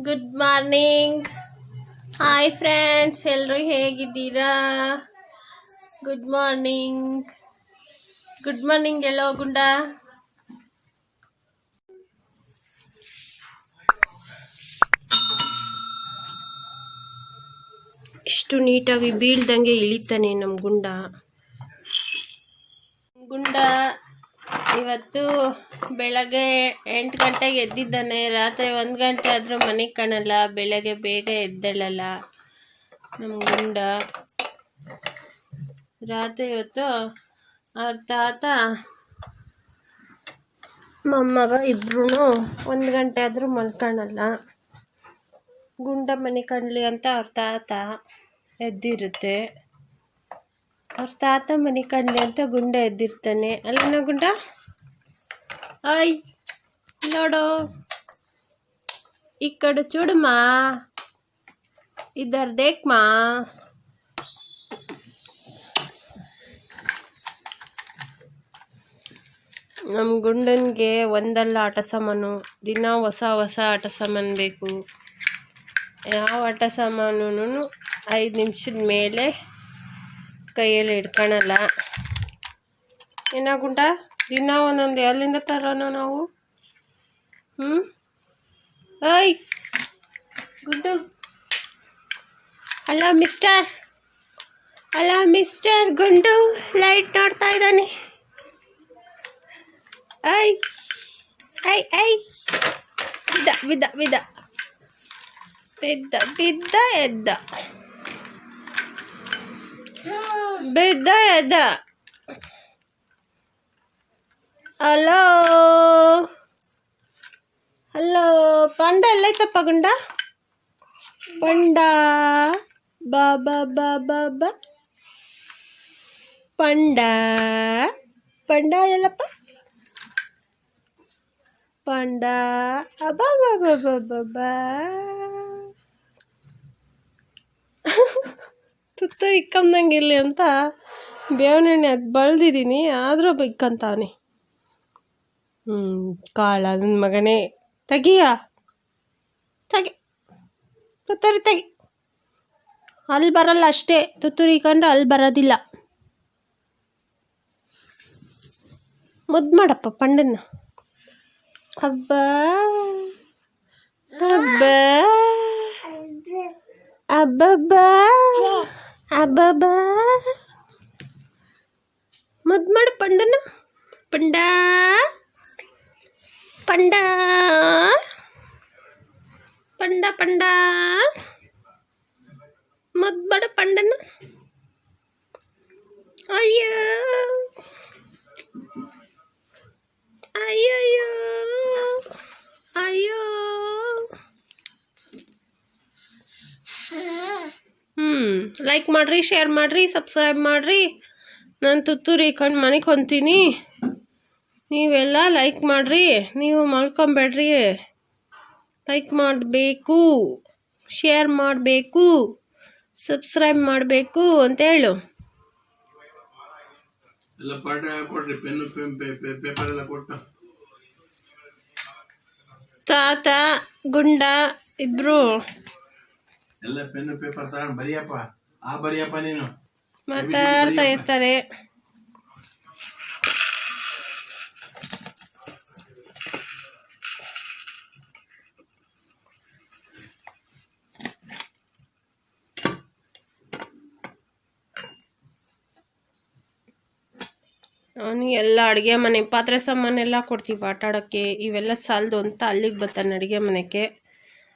Good morning hi friends ಎಲ್ಲರೂ ಹೇಗಿದ್ದೀರಾ? Good morning good morning ಎಲ್ಲೋ ಗುಂಡ? ಇಷ್ಟು ನೀಟಾಗಿ ಬೀಳ್ದಂಗೆ ಇಳಿತಾನೆ ನಮ್ಮ ಗುಂಡ. ಗುಂಡ. ಇವತ್ತು ಬೆಳಗ್ಗೆ ಎಂಟು ಗಂಟೆಗೆ ಎದ್ದಿದ್ದಾನೆ. ರಾತ್ರಿ ಒಂದು ಗಂಟೆ ಆದರೂ ಮನೆಗೆ ಕಾಣಲ್ಲ. ಬೆಳಗ್ಗೆ ಬೇಗ ಎದ್ದೇಳಲ್ಲ. ನಮ್ಮ ಗುಂಡ. ರಾತ್ರಿ ಇವತ್ತು ಅವ್ರ ತಾತ ಮೊಮ್ಮಗ ಇಬ್ರು ಒಂದು ಗಂಟೆ ಆದರೂ ಮಲ್ಕೊಳಲ್ಲ. ಗುಂಡ ಮನೆ ಕಾಣಲಿ ಅಂತ ಅವ್ರ ತಾತ ಎದ್ದಿರುತ್ತೆ. ಅವ್ರ ತಾತ ಮನೆ ಕಾಣಲಿ ಅಂತ ಗುಂಡ ಎದ್ದಿರ್ತಾನೆ. ಅಲ್ಲೇನೋ ಗುಂಡ? ಆಯ್ ನೋಡು ఇక్కడ చూడమ్మా ఇద్దరు దేక్మా ನಮ್ಮ ಗುಂಡನಿಗೆ ಒಂದಲ್ಲ ಆಟ ಸಾಮಾನು ದಿನ ಹೊಸ ಹೊಸ ಆಟ ಸಾಮಾನು ಬೇಕು ಯಾವ ಆಟ ಸಾಮಾನು ಐದು ನಿಮಿಷದ ಮೇಲೆ ಕೈಯಲ್ಲಿ ಹಿಡ್ಕೊಳಲ್ಲ ಏನಾಗುಂಟ ದಿನ ಒಂದೊಂದು, ಎಲ್ಲಿಂದ ತರೋಣ ನಾವು? ಹ್ಞೂ ಐ ಗುಡ್ಡು! ಅಲ್ಲ ಮಿಸ್ಟರ್! ಅಲ್ಲ ಮಿಸ್ಟರ್ ಗುಂಡು, ಲೈಟ್ ನೋಡ್ತಾ ಇದ್ದಾನೆ. ಐ ಐ ಐ ಬಿದ್ದ ಬಿದ್ದ ಬಿದ್ದ. ಬಿದ್ದ ಬಿದ್ದ, ಎದ್ದ. ಬಿದ್ದ, ಎದ್ದ. ಹಲೋ ಹಲೋ ಪಂಡ ಎಲ್ಲೈತಪ್ಪ ಗುಂಡ ಪಂಡ ಬಾ ಬಾ ಬಾ ಪಂಡ ಪಂಡ ಎಲ್ಲಪ್ಪ? ಪಂಡ ಬಾ ಬಾ ಬಾ ಬಾ ಬಾ ತುತ್ತ ಇಕ್ಕಂದಂಗಿಲ್ಲ ಅಂತ ಬೇವನೆಣ್ಣೆ ಅದು ಬಳ್ದಿದ್ದೀನಿ, ಆದರೂ ಇಕ್ಕಂತಾವನೆ ಹ್ಞೂ ಕಾಳ ನನ್ನ ಮಗನೇ. ತೆಗಿಯ? ತೆಗಿ. ತುತ್ತೂರಿ ತೆಗಿ. ಅಲ್ಲಿ ಬರಲ್ಲ ಅಷ್ಟೇ. ತುತ್ತೂರಿ ಕಂಡ್ರೆ ಅಲ್ಲಿ ಬರೋದಿಲ್ಲ. ಮುದ್ದು ಮಾಡಪ್ಪ ಪಂಡನ್ನ. ಹಬ್ಬ. ಹಬ್ಬ. ಅಬ್ಬಬ್ಬ ಅಬ್ಬಬ್ಬ ಮುದ್ದು ಮಾಡು ಪಂಡನ್ನ. ಪಂಡ. ಪಂಡ. ಪಂಡ ಪಂಡ. ಮದ್ಬಡ ಪಂಡನ ಅಯ್ಯೋ. ಅಯ್ಯಯ್ಯೋ. ಅಯ್ಯೋ. ಹ್ಞೂ ಲೈಕ್ ಮಾಡಿರಿ ಶೇರ್ ಮಾಡಿರಿ ಸಬ್ಸ್ಕ್ರೈಬ್ ಮಾಡಿರಿ. ನಾನು ತುತ್ತೂರಿ ಕಂಡು ಮನೆಗೆ ಹೊಂತೀನಿ. ನೀವೆಲ್ಲ ಲೈಕ್ ಮಾಡಿರಿ ನೀವು ಮಲ್ಕೊಂಬೇಡ್ರಿ. ಲೈಕ್ ಮಾಡಬೇಕು ಶೇರ್ ಮಾಡಬೇಕು ಸಬ್ಸ್ಕ್ರೈಬ್ ಮಾಡಬೇಕು ಅಂತ ಹೇಳು ಎಲ್ಲ ಪಾಠ ಕೊಡ್ರಿ ಪೆನ್ನು ಪೇಪರ್ ಎಲ್ಲ ಕೊಟ್ಟು. ತಾತ ಗುಂಡ ಇಬ್ರು. ಎಲ್ಲ ಪೆನ್ನು ಪೇಪರ್ ತಗೊಂಡು ಬರಿಯಪ್ಪ. ಆ ಬರಿಯಪ್ಪ ನೀನು. ಮಾತಾಡ್ತಾ ಇರ್ತಾರೆ. ಎಲ್ಲ ಅಡುಗೆ ಮನೆ, ಪಾತ್ರೆ ಸಾಮಾನೆಲ್ಲ ಕೊಡ್ತೀವಿ ಆಟ ಆಡೋಕ್ಕೆ. ಇವೆಲ್ಲ ಸಾಲದು ಅಂತ ಅಲ್ಲಿಗೆ ಬರ್ತಾನೆ ಅಡುಗೆ ಮನೆಗೆ.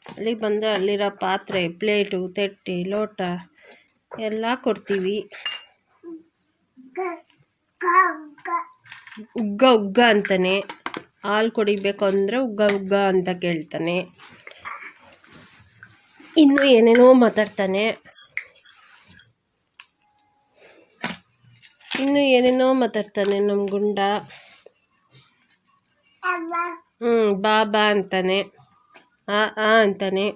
ಅಲ್ಲಿಗೆ ಬಂದು ಅಲ್ಲಿರೋ ಪಾತ್ರೆ ಪ್ಲೇಟು ತಟ್ಟಿ, ಲೋಟ ಎಲ್ಲ ಕೊಡ್ತೀವಿ. ಉಗ್ಗ ಉಗ್ಗ ಅಂತಾನೆ. ಹಾಲು ಕುಡಿಬೇಕು ಅಂದರೆ ಉಗ್ಗ ಉಗ್ಗ ಅಂತ ಕೇಳ್ತಾನೆ. ಇನ್ನು ಏನೇನೋ ಮಾತಾಡ್ತಾನೆ. ಇನ್ನು ಏನೇನೋ ಮಾತಾಡ್ತಾನೆ ನಮ್ಮ ಗುಂಡ. ಹ್ಞೂ ಬಾಬಾ ಅಂತಾನೆ. ಆ ಆ ಅಂತಾನೆ.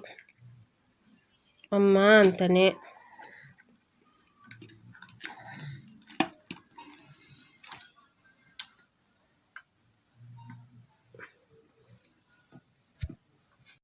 ಅಮ್ಮ ಅಂತಾನೆ.